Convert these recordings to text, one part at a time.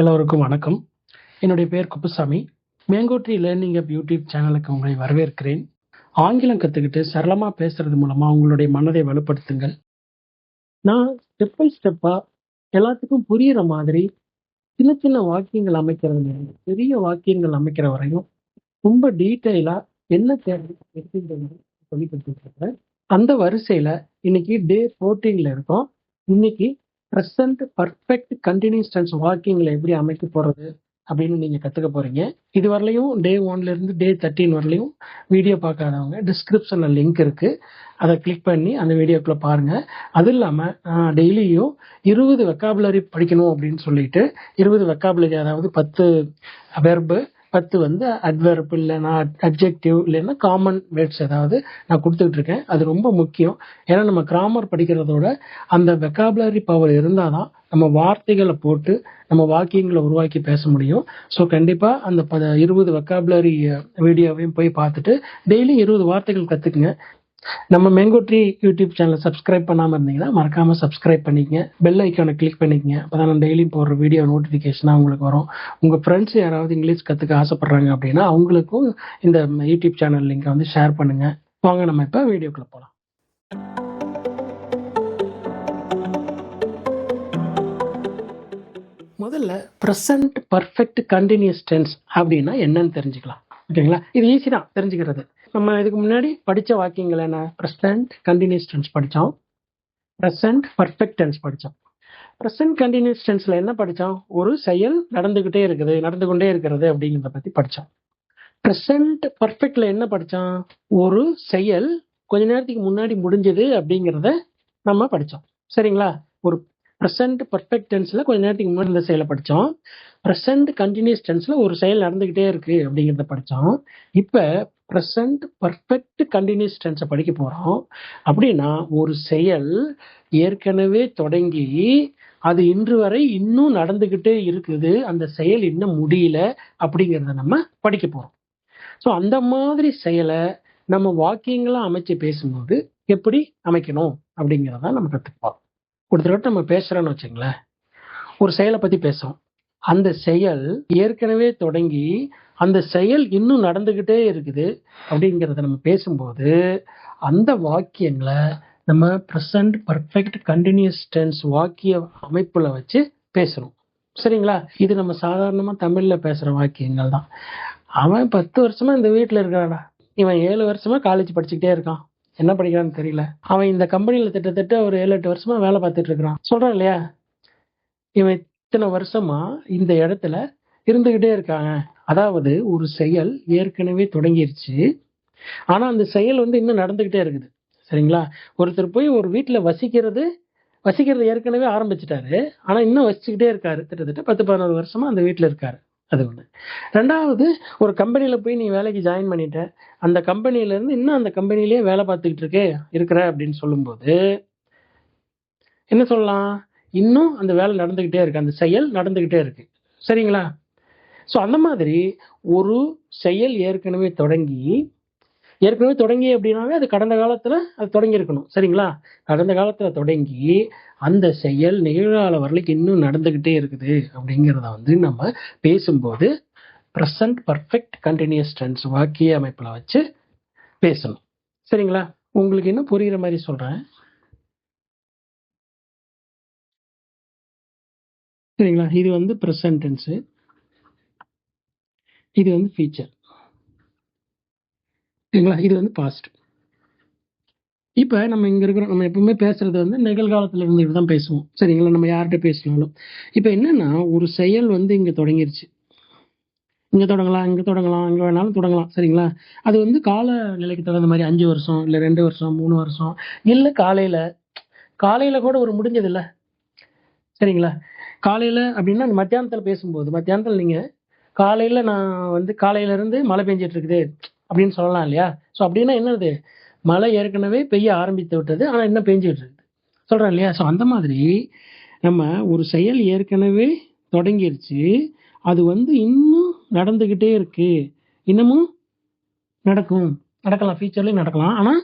எல்லோருக்கும் வணக்கம். என்னுடைய பேர் Kuppusamy. Mango tree learning app YouTube சேனலுக்கு உங்களை வரவேற்கிறேன். ஆங்கிலம் கற்றுக்கிட்டு சரளமாக பேசுறது மூலமாக உங்களுடைய மனதை வலுப்படுத்துங்கள். நான் ஸ்டெப் பை ஸ்டெப்பாக எல்லாத்துக்கும் புரியிற மாதிரி சின்ன சின்ன வாக்கியங்கள் அமைக்கிறது பெரிய வாக்கியங்கள் அமைக்கிற வரையும் ரொம்ப டீட்டெயிலாக என்ன தேவை எப்படிங்கிறது சொல்லி கொடுத்துருக்கேன் அந்த வரிசையில் இன்னைக்கு டே ஃபோர்டீனில் இருக்கோம். இன்னைக்கு ப்ரெசன்ட் பர்ஃபெக்ட் கண்டினியூஸ் டென்ஸ் வாக்கிங்கில் எப்படி அமைக்க போகிறது அப்படின்னு நீங்கள் கற்றுக்க போகிறீங்க இது வரலையும் டே ஒன்லேருந்து டே தேர்ட்டின் வரலையும் வீடியோ பார்க்காதவங்க டிஸ்கிரிப்ஷனில் லிங்க் இருக்குது அதை கிளிக் பண்ணி அந்த வீடியோக்குள்ளே பாருங்கள் அது இல்லாமல் டெய்லியும் இருபது வெக்காபுலரி படிக்கணும் அப்படின்னு சொல்லிட்டு இருபது வெக்காபுலரி அதாவது பத்து வெர்பு பத்து வந்து அட்வெர்ப் இல்லைன்னா அப்ஜெக்டிவ் இல்லைன்னா காமன் வேர்ட்ஸ் ஏதாவது நான் கொடுத்துட்டு இருக்கேன் அது ரொம்ப முக்கியம். ஏன்னா நம்ம கிராமர் படிக்கிறதோட அந்த வெக்காபுலரி பவர் இருந்தால் தான் நம்ம வார்த்தைகளை போட்டு நம்ம வாக்கியங்களை உருவாக்கி பேச முடியும். ஸோ கண்டிப்பாக அந்த ப இருபது வெக்காபுலரி வீடியோவையும் போய் பார்த்துட்டு டெய்லி இருபது வார்த்தைகள் கற்றுக்குங்க நம்ம மெங்கோட்ரி யூடியூப் சேனலை சப்ஸ்கிரைப் பண்ணாமல் இருந்தீங்கன்னா மறக்காமல் சப்ஸ்கிரைப் பண்ணிக்கங்க. பெல் ஐக்கானை கிளிக் பண்ணிக்கங்க. அப்போ தான் நான் டெய்லியும் போடுற வீடியோ நோட்டிஃபிகேஷனாக உங்களுக்கு வரும். உங்கள் ஃப்ரெண்ட்ஸ் யாராவது இங்கிலீஷ் கற்றுக்க ஆசைப்பட்றாங்க அப்படின்னா அவங்களுக்கும் இந்த யூடியூப் சேனல் லிங்கை வந்து ஷேர் பண்ணுங்கள் வாங்க நம்ம இப்போ வீடியோக்குள்ளே போகலாம் முதல்ல ப்ரெசன்ட் பர்ஃபெக்ட் கண்டினியூஸ் டென்ஸ் அப்படின்னா என்னன்னு தெரிஞ்சுக்கலாம். ஓகேங்களா? இது ஈஸி தான். தெரிஞ்சுக்கிறது. நம்ம இதுக்கு முன்னாடி படித்த வாக்கியங்கள் என்ன? ப்ரெசன்ட் கண்டினியூஸ் டென்ஸ் படித்தோம் ப்ரெசன்ட் பர்ஃபெக்ட் டென்ஸ் படித்தோம் ப்ரெசன்ட் கண்டினியூஸ் டென்ஸில் என்ன படித்தோம் ஒரு செயல் நடந்துக்கிட்டே இருக்குது நடந்து கொண்டே இருக்கிறது அப்படிங்கிறத பற்றி படித்தோம் ப்ரெசன்ட் பர்ஃபெக்டில் என்ன படித்தோம் ஒரு செயல் கொஞ்ச நேரத்துக்கு முன்னாடி முடிஞ்சது அப்படிங்கிறத நம்ம படித்தோம் சரிங்களா? ஒரு ப்ரெசன்ட் பர்ஃபெக்ட் டென்ஸில் கொஞ்ச நேரத்துக்கு முன்னாடி இந்த செயலை படித்தோம் ப்ரெசன்ட் கண்டினியூஸ் டென்ஸில் ஒரு செயல் நடந்துக்கிட்டே இருக்குது அப்படிங்கிறத படித்தோம் இப்போ ப்ரெசண்ட் பர்ஃபெக்ட் கண்டினியூஸ் டென்ஸை படிக்க போகிறோம் அப்படின்னா ஒரு செயல் ஏற்கனவே தொடங்கி அது இன்று வரை இன்னும் நடந்துக்கிட்டே இருக்குது அந்த செயல் இன்னும் முடியல அப்படிங்கிறத நம்ம படிக்க போகிறோம் ஸோ அந்த மாதிரி செயலை நம்ம வாக்கியங்களாக அமைச்சு பேசும்போது எப்படி அமைக்கணும்? அப்படிங்கிறத நம்ம கற்றுக்குவோம் ஒரு தடவை நம்ம பேசுகிறோன்னு வச்சுங்களேன் ஒரு செயலை பற்றி பேசுவோம் அந்த செயல் ஏற்கனவே தொடங்கி அந்த செயல் இன்னும் நடந்துக்கிட்டே இருக்குது அப்படிங்கிறத நம்ம பேசும்போது அந்த வாக்கியங்களை நம்ம ப்ரெசன்ட் பர்ஃபெக்ட் கண்டினியூஸ் டென்ஸ் வாக்கிய அமைப்பில் வச்சு பேசணும். சரிங்களா? இது நம்ம சாதாரணமாக தமிழில் பேசுகிற வாக்கியங்கள் தான். அவன் பத்து வருஷமா இந்த வீட்டில் இருக்காடா? இவன் ஏழு வருஷமா காலேஜ் படிச்சுக்கிட்டே இருக்கான். என்ன படிக்கிறான்னு தெரியல. அவன் இந்த கம்பெனியில் திட்டத்தட்ட ஒரு ஏழு எட்டு வருஷமா வேலை பார்த்துட்டு இருக்கிறான். சொல்கிறான் இல்லையா? இவன் இத்தனை வருஷமா இந்த இடத்துல இருந்துகிட்டே இருக்காங்க. அதாவது ஒரு செயல் ஏற்கனவே தொடங்கிருச்சு. ஆனா அந்த செயல் வந்து இன்னும் நடந்துகிட்டே இருக்குது. சரிங்களா? ஒருத்தர் போய் ஒரு வீட்டில் வசிக்கிறது வசிக்கிறது ஏற்கனவே ஆரம்பிச்சிட்டாரு. ஆனா இன்னும் வசிச்சுக்கிட்டே இருக்காரு. கிட்டத்தட்ட பத்து பதினோரு வருஷமா அந்த வீட்டில் இருக்காரு. அது ஒன்று ரெண்டாவது ஒரு கம்பெனியில் போய் நீ வேலைக்கு ஜாயின் பண்ணிட்ட. அந்த கம்பெனியிலேருந்து இன்னும் அந்த கம்பெனிலேயே வேலை பார்த்துக்கிட்டு இருக்கே இருக்கிற அப்படின்னு சொல்லும்போது என்ன சொல்லலாம்? இன்னும் அந்த வேலை நடந்துக்கிட்டே இருக்கு அந்த செயல் நடந்துக்கிட்டே இருக்கு. சரிங்களா? ஸோ அந்த மாதிரி ஒரு செயல் ஏற்கனவே தொடங்கி ஏற்கனவே தொடங்கி அப்படின்னாவே அது கடந்த காலத்தில் அது தொடங்கியிருக்கணும். சரிங்களா? கடந்த காலத்தில் தொடங்கி அந்த செயல் நிகழ்கால வரலைக்கு இன்னும் நடந்துக்கிட்டே இருக்குது அப்படிங்கிறத வந்து நம்ம பேசும்போது ப்ரெசன்ட் பர்ஃபெக்ட் கண்டினியூஸ் டென்ஸ் வாக்கிய அமைப்பில் வச்சு பேசணும். சரிங்களா? உங்களுக்கு இன்னும் புரிகிற மாதிரி சொல்கிறேன் சரிங்களா? இது வந்து ப்ரெசன்ட் டென்ஸு இது வந்து ஃபீச்சர் சரிங்களா? இது வந்து பாஸ்ட் இப்போ நம்ம இங்கே இருக்கிறோம் நம்ம எப்பவுமே பேசுறது வந்து நிகழ்காலத்தில் இருந்துட்டு தான் பேசுவோம். சரிங்களா? நம்ம யார்கிட்ட பேசினாலும். இப்போ என்னன்னா ஒரு செயல் வந்து இங்கே தொடங்கிருச்சு. இங்கே தொடங்கலாம் இங்கே தொடங்கலாம் இங்கே வேணாலும் தொடங்கலாம். சரிங்களா? அது வந்து கால நிலைக்கு தகுந்த மாதிரி அஞ்சு வருஷம் இல்லை ரெண்டு வருஷம் மூணு வருஷம் இல்லை காலையில் காலையில் கூட ஒரு முடிஞ்சதில்லை சரிங்களா? காலையில் அப்படின்னா மத்தியானத்தில் பேசும்போது மத்தியானத்தில் நீங்கள் காலையில் நான் வந்து காலையிலேருந்து மழை பெஞ்சிட்டு இருக்குது அப்படின்னு சொல்லலாம் இல்லையா? ஸோ அப்படின்னா என்னது? மழை ஏற்கனவே பெய்ய ஆரம்பித்து விட்டது ஆனால் இன்னும் பெஞ்சிட்டு இருக்குது. சொல்கிறேன் இல்லையா? ஸோ அந்த மாதிரி நம்ம ஒரு செயல் ஏற்கனவே தொடங்கிருச்சு. அது வந்து இன்னும் நடந்துக்கிட்டே இருக்கு. இன்னமும் நடக்கும். நடக்கலாம். ஃபியூச்சர்லேயும் நடக்கலாம். ஆனால்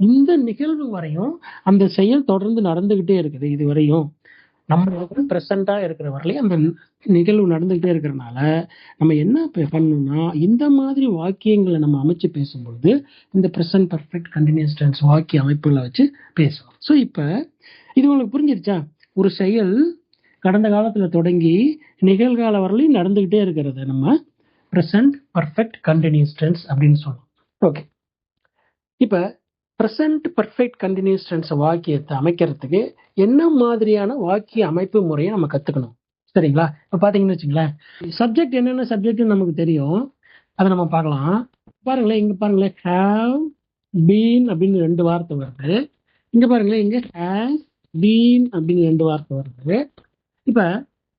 இந்த நிகழ்வு வரையும் அந்த செயல் தொடர்ந்து நடந்துக்கிட்டே இருக்குது இது வரையும் நம்ம ப்ரெசண்டா இருக்கிற வரலையும் அந்த நிகழ்வு நடந்துகிட்டே இருக்கிறனால நம்ம என்ன பண்ணணும்னா இந்த மாதிரி வாக்கியங்களை நம்ம அமைச்சு பேசும்பொழுது இந்த ப்ரெசன்ட் பர்ஃபெக்ட் கண்டினியூஸ் டென்ஸ் வாக்கிய அமைப்புகளை வச்சு பேசுவோம். ஸோ இப்போ இது உங்களுக்கு புரிஞ்சிருச்சா? ஒரு செயல் கடந்த காலத்தில் தொடங்கி நிகழ்கால வரலையும் நடந்துகிட்டே இருக்கிறது நம்ம ப்ரெசன்ட் பர்ஃபெக்ட் கண்டினியூஸ் டென்ஸ் அப்படின்னு சொல்லுவோம் ஓகே இப்போ ப்ரெசன்ட் பர்ஃபெக்ட் கண்டினியூஸ் டென்ஸ் வாக்கியத்தை அமைக்கிறதுக்கு என்ன மாதிரியான வாக்கிய அமைப்பு முறையை நம்ம கற்றுக்கணும் சரிங்களா? இப்போ பார்த்தீங்கன்னு வச்சுங்களேன் சப்ஜெக்ட் என்னென்ன சப்ஜெக்ட்னு நமக்கு தெரியும். அதை நம்ம பார்க்கலாம். பாருங்களேன் இங்கே பாருங்களேன். ஹேவ் பீன் அப்படின்னு ரெண்டு வார்த்தை வருது. இங்கே பாருங்களேன் இங்கே ஹேஸ் பீன் அப்படின்னு ரெண்டு வார்த்தை வருது. இப்போ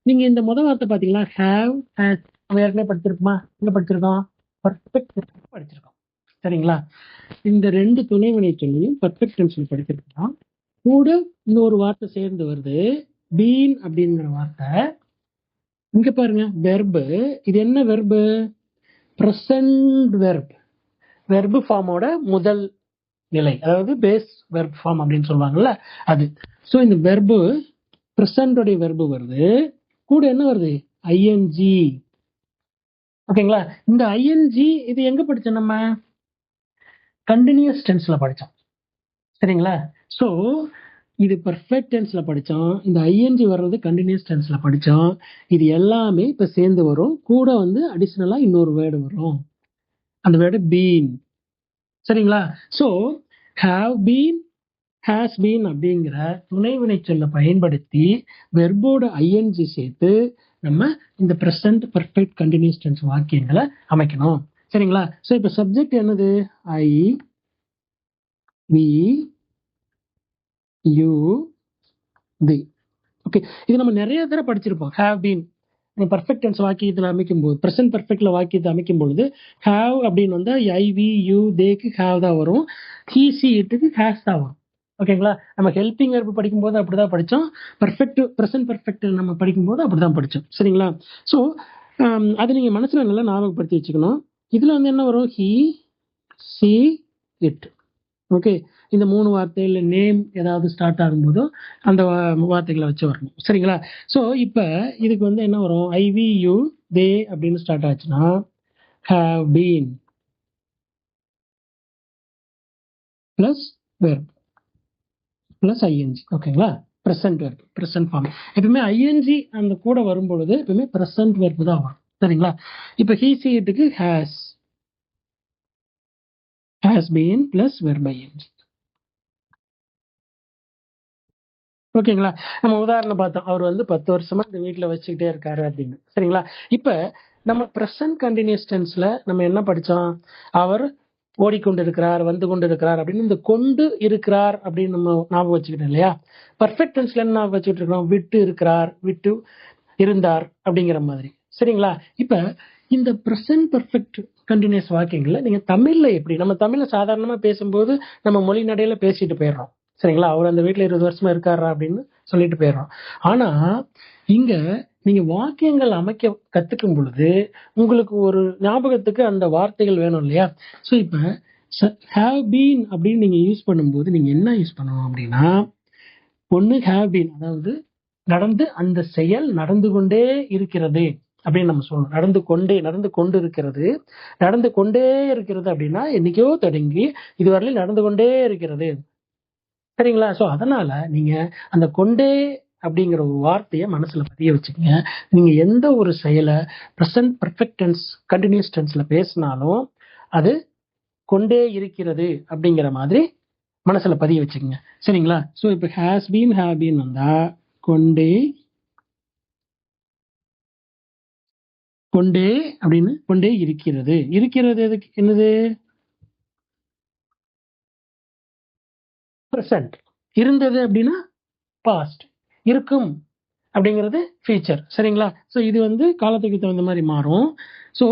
நீங்கள் இந்த முதல் வார்த்தை பார்த்தீங்கன்னா ஹேவ் ஹேஸ் நம்ம ஏற்கனவே படிச்சிருக்கோமா? இங்கே படிச்சிருக்கோம். பர்ஃபெக்ட் படிச்சிருக்கோம். சரிங்களா? இந்த ரெண்டு துணை வினைச்சொல்லையும் பர்ஃபெக்ட் டென்ஸ்ல படிக்கிறது தான் கூட இன்னொரு வார்த்தை சேர்ந்து வருது. பீன் அப்படிங்கிற வார்த்தை. இங்க பாருங்க வெர்பு இது என்ன வெர்பு ப்ரெசன்ட் வெர்ப் வெர்பு ஃபார்மோட முதல் நிலை. அதாவது பேஸ் வெர்ப் ஃபார்ம் அப்படின்னு சொல்லுவாங்கல்ல அது. ஸோ இந்த வெர்பு ப்ரெசண்டோடைய வெர்பு வருது. கூட என்ன வருது? ஐஎன்ஜி ஓகேங்களா? இந்த ஐஎன்ஜி இது எங்க படிச்சோம் நம்ம? கண்டினியூஸ் டென்ஸில் படித்தோம் சரிங்களா? ஸோ இது பர்ஃபெக்ட் டென்ஸில் படித்தோம் இந்த ஐஎன்ஜி வர்றது கண்டினியூஸ் டென்ஸில் படித்தோம் இது எல்லாமே இப்போ சேர்ந்து வரும். கூட வந்து அடிஷ்னலாக இன்னொரு வேர்டு வரும். அந்த வேர்டு பீன் சரிங்களா? So have been has been அப்படிங்கிற துணைவினை வினைச்சொல்லை பயன்படுத்தி வெர்போட ஐஎன்ஜி சேர்த்து நம்ம இந்த ப்ரெசன்ட் பர்ஃபெக்ட் கண்டினியூஸ் டென்ஸ் வாக்கியங்களை அமைக்கணும். சரிங்களா? ஸோ இப்போ சப்ஜெக்ட் என்னது? I we you they okay இது நம்ம நிறைய தடவை படிச்சிருப்போம். ஹேவ் பீன் பர்ஃபெக்ட் டென்ஸ் வாக்கியத்தில் அமைக்கும் போது ப்ரெசன்ட் பர்ஃபெக்டில் வாக்கியத்தை அமைக்கும் பொழுது ஹேவ் அப்படின்னு வந்தால் ஐ வி யூ தேக்கு ஹேவ் தான் வரும். ஹீசி இட்டுக்கு ஹேஸ் தான் வரும். ஓகேங்களா நம்ம ஹெல்பிங் வெர்பு படிக்கும்போது அப்படிதான் படித்தோம் பர்ஃபெக்ட் ப்ரெசன்ட் பர்ஃபெக்ட் நம்ம படிக்கும்போது அப்படி தான் படித்தோம் சரிங்களா ஸோ um, அது நீங்கள் மனசில் நல்லா ஞாபகப்படுத்தி வச்சுக்கணும். இதுல வந்து என்ன வரும்? ஹி சி இட் ஓகே இந்த மூணு வார்த்தையில நேம் ஏதாவது ஸ்டார்ட் ஆகும்போதோ அந்த வார்த்தைகளை வச்சு வரணும். சரிங்களா? ஸோ இப்போ இதுக்கு வந்து என்ன வரும்? ஐவி யூ தே அப்படின்னு ஸ்டார்ட் ஆச்சுன்னா have been plus verb plus ING ஓகேங்களா ப்ரெசன்ட் வெர்ப் ப்ரெசன்ட் ஃபார்ம் எப்பவுமே ஐஎன்ஜி அந்த கூட வரும்பொழுது எப்பவுமே ப்ரெசன்ட் வெர்ப் தான் வரும். சரிங்களா? இப்போ ஹீ சீட்டுக்கு has has been plus verb ஓகேங்களா? நம்ம உதாரணம் பார்த்தோம். அவர் வந்து பத்து வருஷமா இந்த வீட்டில் வச்சுக்கிட்டே இருக்காரு அப்படின்னு. சரிங்களா? இப்போ நம்ம ப்ரெசன்ட் கண்டினியூஸ் டென்ஸ்ல நம்ம என்ன படிச்சோம்? அவர் ஓடிக்கொண்டிருக்கிறார் வந்து கொண்டு இருக்கிறார் அப்படின்னு இந்த கொண்டு இருக்கிறார் அப்படின்னு நம்ம ஞாபகம் வச்சுக்கிட்டோம் இல்லையா? பர்ஃபெக்ட் டென்ஸ்ல என்ன ஞாபகம் வச்சுக்கிட்டு இருக்கோம் விட்டு இருக்கிறார் விட்டு இருந்தார் அப்படிங்கிற மாதிரி. சரிங்களா? இப்ப இந்த ப்ரெசன்ட் பர்ஃபெக்ட் கண்டினியூஸ் வாக்கியங்கள்ல நீங்க தமிழ்ல எப்படி நம்ம தமிழ்ல சாதாரணமா பேசும்போது நம்ம மொழி நடையில பேசிட்டு போயிடுறோம். சரிங்களா? அவர் அந்த வீட்டில் இருபது வருஷமா இருக்காரா அப்படின்னு சொல்லிட்டு போயிடுறோம். ஆனா இங்க நீங்க வாக்கியங்கள் அமைக்க கத்துக்கும் பொழுது உங்களுக்கு ஒரு ஞாபகத்துக்கு அந்த வார்த்தைகள் வேணும் இல்லையா? ஸோ இப்போ ஹேவ் பீன் அப்படின்னு நீங்க யூஸ் பண்ணும்போது நீங்க என்ன யூஸ் பண்ணணும் அப்படின்னா ஒன்று ஹேவ் பீன் அதாவது நடந்து அந்த செயல் நடந்து கொண்டே இருக்கிறது. அப்படின்னு நம்ம சொல்லணும். நடந்து கொண்டே நடந்து கொண்டு இருக்கிறது நடந்து கொண்டே இருக்கிறது அப்படின்னா என்னைக்கோ தொடங்கி இதுவரையிலும் நடந்து கொண்டே இருக்கிறது. சரிங்களா? ஸோ அதனால நீங்க அந்த கொண்டே அப்படிங்கிற ஒரு வார்த்தையை மனசுல பதிய வச்சுக்கோங்க. நீங்க எந்த ஒரு செயலை ப்ரெசன்ட் பர்ஃபெக்ட் டென்ஸ் கண்டினியூஸ் டென்ஸ்ல பேசினாலும் அது கொண்டே இருக்கிறது அப்படிங்கிற மாதிரி மனசுல பதிய வச்சுக்கோங்க. சரிங்களா? ஸோ இப்போ ஹேஸ் பீன் ஹேவ் பீன் வந்தா கொண்டே கொண்டே அப்படின்னு கொண்டே இருக்கிறது. இருக்கிறது எதுக்கு? என்னது? ப்ரெசன்ட் இருந்தது அப்படின்னா பாஸ்ட் இருக்கும் அப்படிங்கிறது ஃபீச்சர் சரிங்களா? ஸோ இது வந்து காலத்துக்கு தகுந்த மாதிரி மாறும். ஸோ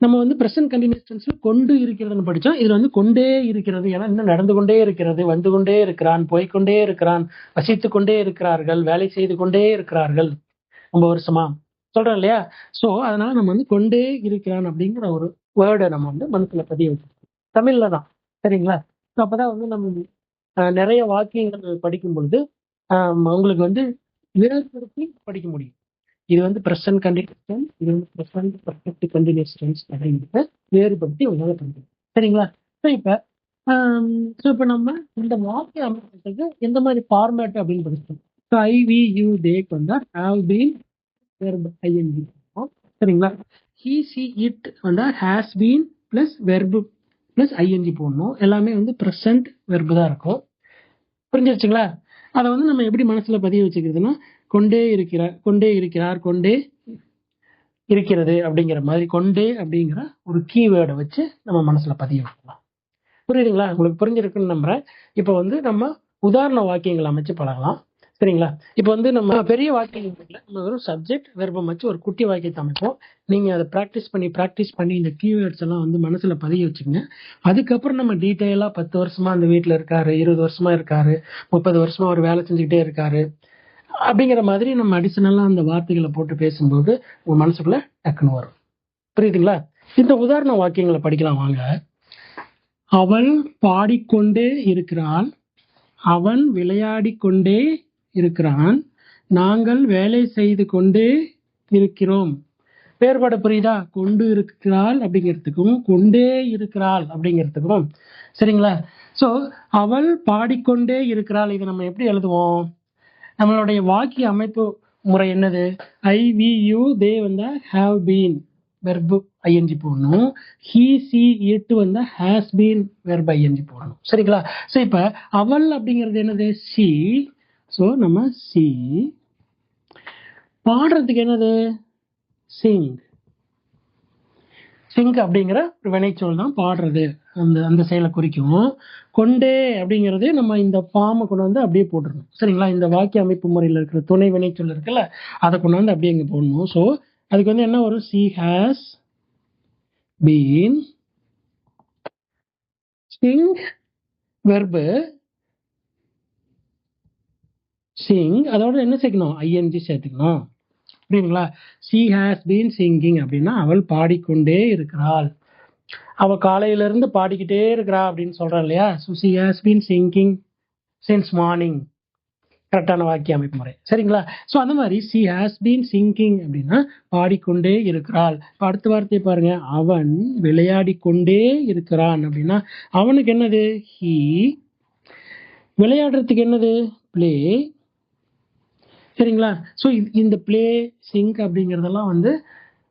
நம்ம வந்து ப்ரெசன்ட் கண்டினியூஸ் கொண்டு இருக்கிறதுன்னு படித்தோம் இதில் வந்து கொண்டே இருக்கிறது. ஏன்னா இன்னும் நடந்து கொண்டே இருக்கிறது. வந்து கொண்டே இருக்கிறான் போய்க்கொண்டே இருக்கிறான் வசித்து கொண்டே இருக்கிறார்கள் வேலை செய்து கொண்டே இருக்கிறார்கள். ரொம்ப வருஷமா? சொல்றோம் இல்லையா? ஸோ அதனால நம்ம வந்து கொண்டே இருக்கிறான் அப்படிங்கிற ஒரு வேர்டை நம்ம வந்து மனசுல பதிய வச்சிருக்கோம். தமிழ்ல தான். சரிங்களா? ஸோ அப்பதான் வந்து நம்ம நிறைய வாக்கியங்கள் படிக்கும் பொழுது உங்களுக்கு வந்து வேறுபடுத்தி படிக்க முடியும். இது வந்து ப்ரெசன்ட் கண்டினியூஸ் இது வந்து ப்ரெசன்ட் பர்ஃபெக்ட் கண்டினியூஸ் டென்ஸ் அப்படிங்கிறத வேறுபடுத்தி உங்களால் படிக்கணும் சரிங்களா? ஸோ இப்போ ஸோ இப்போ நம்ம இந்த வாக்கிய அமைக்கிறதுக்கு எந்த மாதிரி ஃபார்மேட் அப்படின்னு படிச்சோம் so I we you they வந்தால் ஹாவ் பீன் வெர்ப் ஐஎன்ஜி சரிங்களா? ஹி சி இட் வந்து has been plus verb plus ING போடணும். எல்லாமே வந்து ப்ரெசன்ட் வெர்பு தான் இருக்கும். புரிஞ்சிருச்சுங்களா? அதை வந்து நம்ம எப்படி மனசுல பதிய வச்சுக்கிறதுனா கொண்டே இருக்கிறார் கொண்டே இருக்கிறார் கொண்டே இருக்கிறது அப்படிங்கிற மாதிரி கொண்டே அப்படிங்கிற ஒரு கீவேர்டை வச்சு நம்ம மனசுல பதிய வைக்கலாம். புரியுதுங்களா? உங்களுக்கு புரிஞ்சிருக்குன்னு நம்புறேன். இப்போ வந்து நம்ம உதாரண வாக்கியங்கள் அமைச்சு பழகலாம். சரிங்களா இப்போ வந்து நம்ம பெரிய வாக்கியம் நம்ம வெறும் சப்ஜெக்ட் வெறுப்பம் வச்சு ஒரு குட்டி வாக்கியத்தை அமைப்போம். நீங்கள் அதை ப்ராக்டிஸ் பண்ணி ப்ராக்டிஸ் பண்ணி இந்த கீவேர்ட்ஸ் எல்லாம் வந்து மனசில் பதிய வச்சுக்கோங்க. அதுக்கப்புறம் நம்ம டீட்டெயிலாக பத்து வருஷமாக அந்த வீட்டில் இருக்காரு இருபது வருஷமாக இருக்காரு முப்பது வருஷமாக அவர் வேலை செஞ்சுக்கிட்டே இருக்காரு. அப்படிங்கிற மாதிரி நம்ம அடிஷனலாக அந்த வார்த்தைகளை போட்டு பேசும்போது உங்கள் மனசுக்குள்ள டக்குன்னு வரும். புரியுதுங்களா? இந்த உதாரண வாக்கியங்களை படிக்கலாம் வாங்க. அவள் பாடிக்கொண்டே இருக்கிறாள் அவன் விளையாடிக்கொண்டே இருக்கிறான். நாங்கள் வேலை செய்து கொண்டே இருக்கிறோம். வேறுபாடு புரியுதா? கொண்டு இருக்கிறாள் அப்படிங்கிறதுக்கும் கொண்டே இருக்கிறாள் அப்படிங்கிறதுக்கும். சரிங்களா? ஸோ அவள் பாடிக்கொண்டே இருக்கிறாள். இதை நம்ம எப்படி எழுதுவோம்? நம்மளுடைய வாக்கிய அமைப்பு முறை என்னது? ஐ வி யூ தே வந்து ஹாவ் பீன் வெர்பு ஐஎன்ஜி போடணும். ஹீ சி இட்டு வந்து ஹேஸ் பீன் வெர்பு ஐஎன்ஜி போடணும். சரிங்களா? ஸோ இப்போ அவள் அப்படிங்கிறது என்னது? சி ஸோ நம்ம சி பாடுறதுக்கு என்னது? சிங் சிங்க் அப்படிங்கிற ஒரு வினைச்சொல் தான் பாடுறது. அந்த அந்த செயலை குறிக்கும். கொண்டே அப்படிங்கிறது நம்ம இந்த ஃபார்மை கொண்டு வந்து அப்படியே போட்டுருணும் சரிங்களா? இந்த வாக்கிய அமைப்பு முறையில் இருக்கிற துணை வினைச்சொல் இருக்குல்ல அதை கொண்டு வந்து அப்படியே இங்கே போடணும். ஸோ அதுக்கு வந்து என்ன வரும்? She has been sing verb sing அதோட என்ன சேர்க்கணும்? ஐஎன்ஜி சேர்த்துக்கணும். புரியுதுங்களா? சி ஹாஸ் பீன் சிங்கிங் அப்படின்னா அவள் பாடிக்கொண்டே இருக்கிறாள். அவள் காலையிலேருந்து பாடிக்கிட்டே இருக்கிறா அப்படின்னு சொல்கிறா இல்லையா? So she has been singing since morning கரெக்டான வாக்கிய அமைப்பு முறை. சரிங்களா? ஸோ அந்த மாதிரி சி ஹாஸ் பீன் சிங்கிங் அப்படின்னா பாடிக்கொண்டே இருக்கிறாள். இப்போ அடுத்த வார்த்தையை பாருங்க. அவன் விளையாடி கொண்டே இருக்கிறான் அப்படின்னா அவனுக்கு என்னது? ஹீ விளையாடுறதுக்கு என்னது? ப்ளே சரிங்களா? ஸோ இந்த ப்ளே சிங்க் அப்படிங்கிறதெல்லாம் வந்து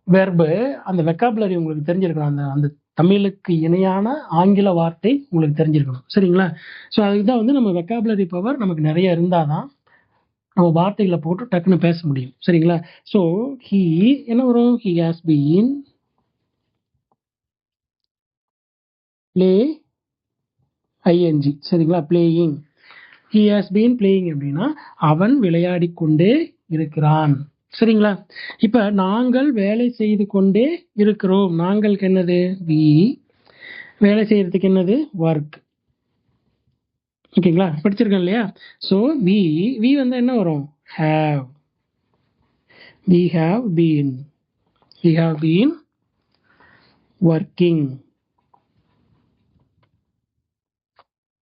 வெர்பு அந்த வெக்காபுலரி உங்களுக்கு தெரிஞ்சிருக்கணும். அந்த அந்த தமிழுக்கு இணையான ஆங்கில வார்த்தை உங்களுக்கு தெரிஞ்சிருக்கணும். சரிங்களா? ஸோ அதுக்கு தான் வந்து நம்ம வெக்காபுலரி பவர் நமக்கு நிறைய இருந்தால் தான் நம்ம வார்த்தைகளை போட்டு டக்குன்னு பேச முடியும். சரிங்களா? ஸோ ஹீ என்ன வரும்? He has been play ING சரிங்களா? Playing he has been playing அப்படின்னா அவன் விளையாடி கொண்டே இருக்கிறான். சரிங்களா? இப்ப நாங்கள் வேலை செய்து கொண்டே இருக்கிறோம். நாங்களுக்கு என்னது? வி வேலை செய்யறதுக்கு என்னது? ஒர்க் ஓகேங்களா? படிச்சிருக்கோம் இல்லையா? ஸோ வி வி வந்து என்ன வரும்? Have we have been we have been working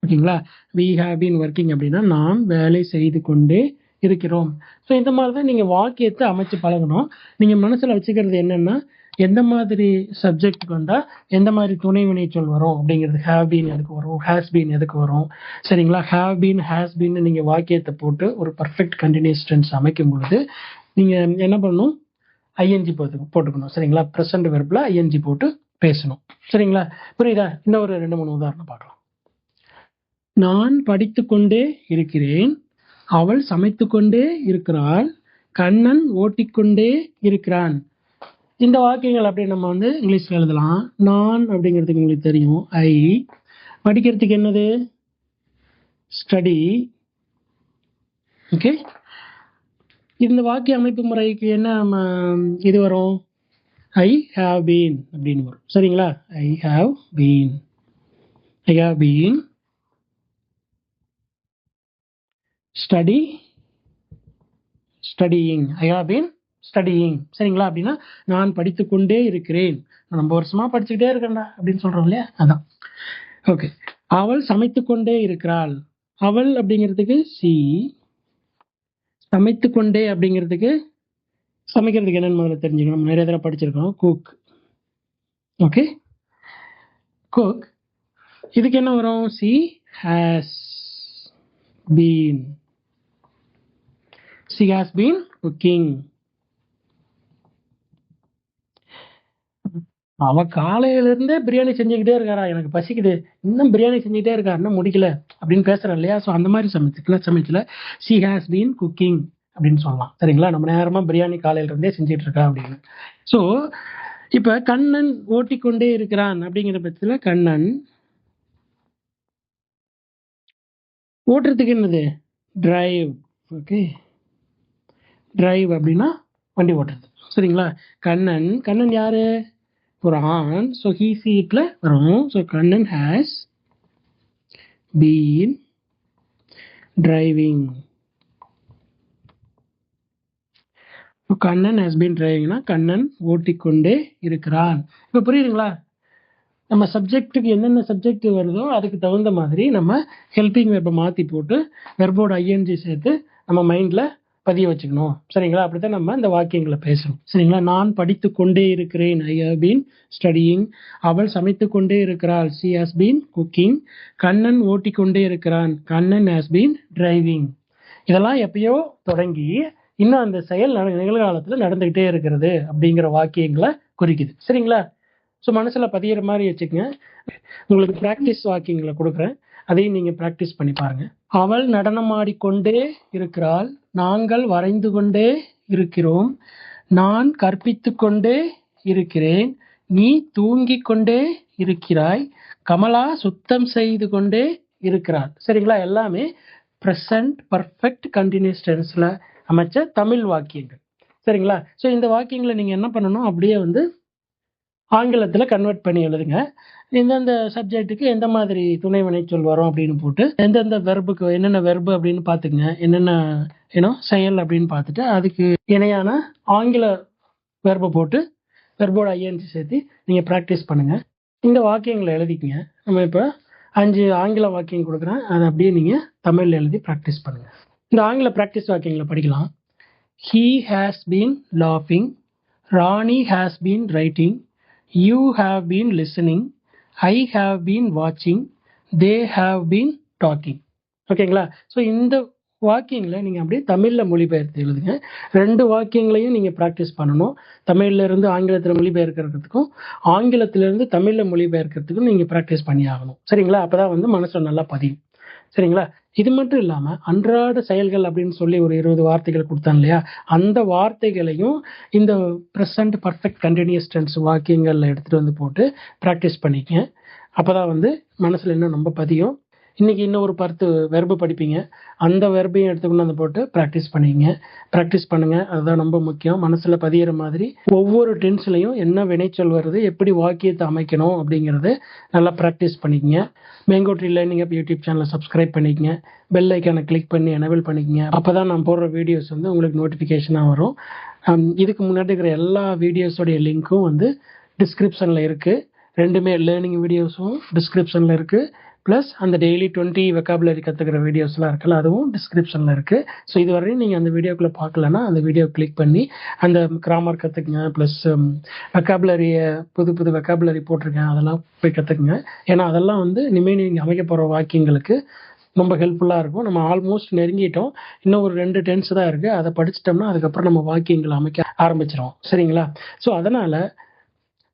ஓகேங்களா? வி ஹாவ் பீன் ஒர்க்கிங் அப்படின்னா நாம் வேலை செய்து கொண்டே இருக்கிறோம். ஸோ இந்த மாதிரி தான் நீங்கள் வாக்கியத்தை அமைச்சு பழகணும். நீங்கள் மனசில் வச்சுக்கிறது என்னென்னா எந்த மாதிரி சப்ஜெக்ட்டுக்கு வந்தால் எந்த மாதிரி துணை வினைச்சொல் வரும் அப்படிங்கிறது ஹேவ் பீன் எதுக்கு வரும்? ஹேஸ் பீன் எதுக்கு வரும்? சரிங்களா? ஹேவ் பீன் ஹேஸ் பீன் நீங்கள் வாக்கியத்தை போட்டு ஒரு பர்ஃபெக்ட் கண்டினியூஸ் டென்ஸ் அமைக்கும் பொழுது நீங்கள் என்ன பண்ணணும்? ஐஎன்ஜி போட்டு போட்டுக்கணும். சரிங்களா? ப்ரெசன்ட் வெர்பில் ஐஎன்ஜி போட்டு பேசணும். சரிங்களா? புரியுதா? இன்னும் ஒரு ரெண்டு மூணு உதாரணம் பார்க்கலாம். நான் படித்துக்கொண்டே இருக்கிறேன். அவள் சமைத்துக்கொண்டே இருக்கிறாள். கண்ணன் ஓட்டிக்கொண்டே இருக்கிறான். இந்த வாக்கியங்கள் அப்படி நம்ம வந்து இங்கிலீஷ்ல எழுதலாம். நான் அப்படிங்கிறதுக்கு உங்களுக்கு தெரியும். ஐ. படிக்கிறதுக்கு என்னது? ஸ்டடி. ஓகே? இந்த வாக்கிய அமைப்பு முறைக்கு என்ன நம்ம இது வரும்? ஐ ஹாவ் பீன் அப்படின்னு வரும். சரிங்களா? I have been. I have been. Study studying I have been studying சரிங்களா? அப்படின்னா நான் படித்துக்கொண்டே இருக்கிறேன். ரொம்ப வருஷமா படிச்சுக்கிட்டே இருக்கேன்டா அப்படின்னு சொல்றோம் இல்லையா? அதான். ஓகே அவள் சமைத்து கொண்டே இருக்கிறாள். அவள் அப்படிங்கிறதுக்கு சி சமைத்து கொண்டே அப்படிங்கிறதுக்கு சமைக்கிறதுக்கு என்னன்னு முதல்ல தெரிஞ்சுக்கணும். நிறைய தடவை படிச்சிருக்கோம். குக் ஓகே குக் இதுக்கு என்ன வரும்? She has been she has been cooking அவ காலையில இருந்தே பிரியாணி செஞ்சுக்கிட்டே இருக்காரா எனக்கு பசிக்குது. இன்னும் பிரியாணி செஞ்சுக்கிட்டே இருக்காருன்னா முடிக்கல அப்படின்னு பேசுறேன் இல்லையா? ஸோ அந்த மாதிரி சமைச்சுக்கல சமைச்சல ஷி ஹாஸ் பீன் குக்கிங் அப்படின்னு சொல்லலாம். சரிங்களா? நம்ம நேரமா பிரியாணி காலையில இருந்தே செஞ்சுட்டு இருக்கா அப்படின்னு. ஸோ இப்ப கண்ணன் ஓட்டிக்கொண்டே இருக்கிறான் அப்படிங்கிற பட்சத்துல கண்ணன் ஓட்டுறதுக்கு என்னது? டிரைவ் ஓகே டிரைவ் அப்படின்னா வண்டி ஓட்டுறது. சரிங்களா? கண்ணன் கண்ணன் யாரு? ஒரு ஆண். ஸோ ஹீ சீட்ல வரும். So Kannan has been driving Kannan has been டிரைவிங்னா Kannan ஓட்டிக்கொண்டே இருக்கிறான். இப்போ புரியுதுங்களா? நம்ம சப்ஜெக்ட்டுக்கு என்னென்ன சப்ஜெக்ட் வருதோ அதுக்கு தகுந்த மாதிரி நம்ம ஹெல்பிங் வெர்பை மாற்றி போட்டு வெர்போட ஐஎன்ஜி சேர்த்து நம்ம மைண்டில் பதிய வச்சுக்கணும். சரிங்களா? அப்படித்தான் நம்ம இந்த வாக்கியங்களை பேசணும் சரிங்களா? நான் படித்து கொண்டே இருக்கிறேன் ஐ ஹவ் பீன் ஸ்டடியிங். அவள் சமைத்து கொண்டே இருக்கிறாள் she has been cooking. Kannan ஓட்டி கொண்டே இருக்கிறான் கண்ணன் ஹாஸ் பீன் டிரைவிங். இதெல்லாம் எப்பயோ தொடங்கி இன்னும் அந்த செயல் நட- நிகழ்காலத்துல நடந்துகிட்டே இருக்கிறது அப்படிங்கிற வாக்கியங்களை குறிக்குது. சரிங்களா? ஸோ மனசுல பதியிற மாதிரி வச்சுக்கங்க. உங்களுக்கு ப்ராக்டிஸ் வாக்கியங்களை கொடுக்குறேன். அதையும் நீங்க ப்ராக்டிஸ் பண்ணி பாருங்க. அவள் நடனமாடிக்கொண்டே இருக்கிறாள் நாங்கள் வரைந்து கொண்டே இருக்கிறோம். நான் கற்பித்துக் கொண்டே இருக்கிறேன். நீ தூங்கிக் கொண்டே இருக்கிறாய். கமலா சுத்தம் செய்து கொண்டே இருக்கிறார் சரிங்களா? எல்லாமே ப்ரெசன்ட் பர்ஃபெக்ட் கண்டினியூஸ் டென்ஸில் அமைச்ச தமிழ் வாக்கியங்கள். சரிங்களா? ஸோ இந்த வாக்கியங்களை நீங்கள் என்ன பண்ணணும்? அப்படியே வந்து ஆங்கிலத்தில் கன்வெர்ட் பண்ணி எழுதுங்க. எந்தெந்த சப்ஜெக்ட்டுக்கு எந்த மாதிரி துணை வினைச்சொல் வரும் அப்படின்னு போட்டு எந்தெந்த வெர்புக்கு என்னென்ன வெர்பு அப்படின்னு பார்த்துக்குங்க. என்னென்ன ஏன்னோ செயல் அப்படின்னு பார்த்துட்டு அதுக்கு இணையான ஆங்கில வெர்பை போட்டு வெர்போட ஐஎன்சி சேர்த்து நீங்கள் ப்ராக்டிஸ் பண்ணுங்கள் இந்த வாக்கியங்களை எழுதிக்கங்க. நம்ம இப்போ அஞ்சு ஆங்கில வாக்கியம் கொடுக்குறேன். அதை அப்படியே நீங்கள் தமிழில் எழுதி ப்ராக்டிஸ் பண்ணுங்கள் இந்த ஆங்கில ப்ராக்டிஸ் வாக்கியங்களை படிக்கலாம். He has been லாஃபிங் Rani has been writing you have been listening I have been வாட்சிங் தே ஹாவ் பீன் டாக்கிங் ஓகேங்களா ஸோ இந்த வாக்கிங்கில் நீங்கள் அப்படியே தமிழில் மொழிபெயர்த்து எழுதுங்க. ரெண்டு வாக்கியங்களையும் நீங்கள் ப்ராக்டிஸ் பண்ணணும். தமிழ்ல இருந்து ஆங்கிலத்தில் மொழிபெயர்க்கிறதுக்கும் ஆங்கிலத்திலேருந்து தமிழில் மொழிபெயர்க்கிறதுக்கும் நீங்கள் ப்ராக்டிஸ் பண்ணி ஆகணும். சரிங்களா? அப்போ தான் வந்து மனசில் நல்லா பதியும். சரிங்களா? இது மட்டும் இல்லாமல் அன்றாட செயல்கள் அப்படின்னு சொல்லி ஒரு இருபது வார்த்தைகள் கொடுத்தான் இல்லையா? அந்த வார்த்தைகளையும் இந்த ப்ரெசன்ட் பர்ஃபெக்ட் கண்டினியூஸ் டென்ஸ் வாக்கியங்களில் எடுத்துகிட்டு வந்து போட்டு ப்ராக்டிஸ் பண்ணிக்கங்க. அப்போ தான் வந்து மனசில் இன்னும் ரொம்ப பதியும்? இன்றைக்கி இன்னும் ஒரு பத்து வெர்பு படிப்பீங்க. அந்த வெர்பையும் எடுத்துக்கொண்டு வந்து போட்டு ப்ராக்டிஸ் பண்ணிங்க ப்ராக்டிஸ் பண்ணுங்கள் அதுதான் ரொம்ப முக்கியம். மனசில் பதியிற மாதிரி ஒவ்வொரு டென்ஸ்லையும் என்ன வினைச்சொல் வருது எப்படி வாக்கியத்தை அமைக்கணும் அப்படிங்கிறது நல்லா ப்ராக்டிஸ் பண்ணிக்கங்க. Mango tree learning app YouTube சேனலை சப்ஸ்கிரைப் பண்ணிக்கங்க. பெல் ஐக்கானை கிளிக் பண்ணி எனேபிள் பண்ணிக்கங்க. அப்போ தான் நான் போடுற வீடியோஸ் வந்து உங்களுக்கு நோட்டிஃபிகேஷனாக வரும். Um, இதுக்கு முன்னாடி இருக்கிற எல்லா வீடியோஸோடைய லிங்க்கும் வந்து டிஸ்கிரிப்ஷனில் இருக்குது ரெண்டுமே லேர்னிங் வீடியோஸும் டிஸ்கிரிப்ஷனில் இருக்குது ப்ளஸ் அந்த டெய்லி டுவெண்ட்டி வெக்காபுலரி கற்றுக்கிற வீடியோஸ்லாம் இருக்குல்ல அதுவும் டிஸ்கிரிப்ஷனில் இருக்குது ஸோ இதுவரையும் நீங்கள் அந்த வீடியோக்குள்ளே பார்க்கலன்னா அந்த வீடியோ கிளிக் பண்ணி அந்த கிராமர் கற்றுக்குங்க ப்ளஸ் வெக்காபுலரியை புது புது வெக்காபுலரி போட்டிருக்கேன் அதெல்லாம் போய் கற்றுக்குங்க ஏன்னா அதெல்லாம் வந்து இனிமேல் நீங்கள் அமைக்க போகிற வாக்கியங்களுக்கு ரொம்ப ஹெல்ப்ஃபுல்லாக இருக்கும். நம்ம ஆல்மோஸ்ட் நெருங்கிட்டோம். இன்னும் ஒரு ரெண்டு டென்ஸ் தான் இருக்குது அதை படிச்சிட்டோம்னா அதுக்கப்புறம் நம்ம வாக்கியங்களை அமைக்க ஆரம்பிச்சிடும் சரிங்களா? ஸோ அதனால்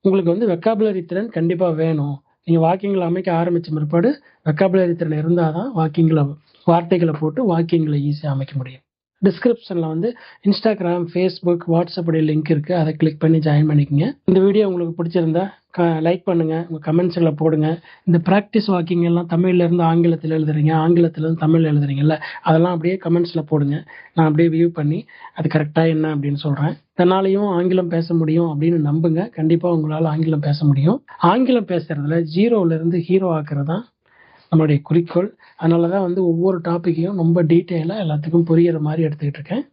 உங்களுக்கு வந்து வெக்காபுலரி திறன் கண்டிப்பாக வேணும். நீங்கள் வாக்கியங்களை அமைக்க ஆரம்பித்த பிற்பாடு வெக்காபுலரி திறன் இருந்தால் தான் வாக்கியங்களை வார்த்தைகளை போட்டு வாக்கியங்களை ஈஸியாக அமைக்க முடியும். டிஸ்கிரிப்ஷனில் வந்து இன்ஸ்டாகிராம் ஃபேஸ்புக் வாட்ஸ்அப்புடைய லிங்க் இருக்குது அதை கிளிக் பண்ணி ஜாயின் பண்ணிக்கோங்க. இந்த வீடியோ உங்களுக்கு பிடிச்சிருந்தா க லைக் பண்ணுங்கள் உங்கள் கமெண்ட்ஸில் போடுங்க. இந்த ப்ராக்டிஸ் வாக்கிங் எல்லாம் தமிழ்லேருந்து ஆங்கிலத்தில் எழுதுறீங்க ஆங்கிலத்திலேருந்து தமிழ் எழுதுறீங்கல்ல அதெல்லாம் அப்படியே கமெண்ட்ஸில் போடுங்க. நான் அப்படியே வியூ பண்ணி அது கரெக்டாக என்ன அப்படின்னு சொல்கிறேன் தன்னாலையும் ஆங்கிலம் பேச முடியும் அப்படின்னு நம்புங்க. கண்டிப்பாக உங்களால் ஆங்கிலம் பேச முடியும். ஆங்கிலம் பேசுறதுல ஜீரோவிலேருந்து ஹீரோ ஆக்குறது தான் நம்மளுடைய குறிக்கோள். அதனால தான் வந்து ஒவ்வொரு டாப்பிக்கையும் ரொம்ப டீட்டெயிலாக எல்லாத்துக்கும் புரிகிற மாதிரி எடுத்துக்கிட்டு இருக்கேன்.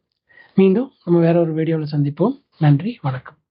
மீண்டும் நம்ம வேற ஒரு வீடியோவில் சந்திப்போம். நன்றி வணக்கம்.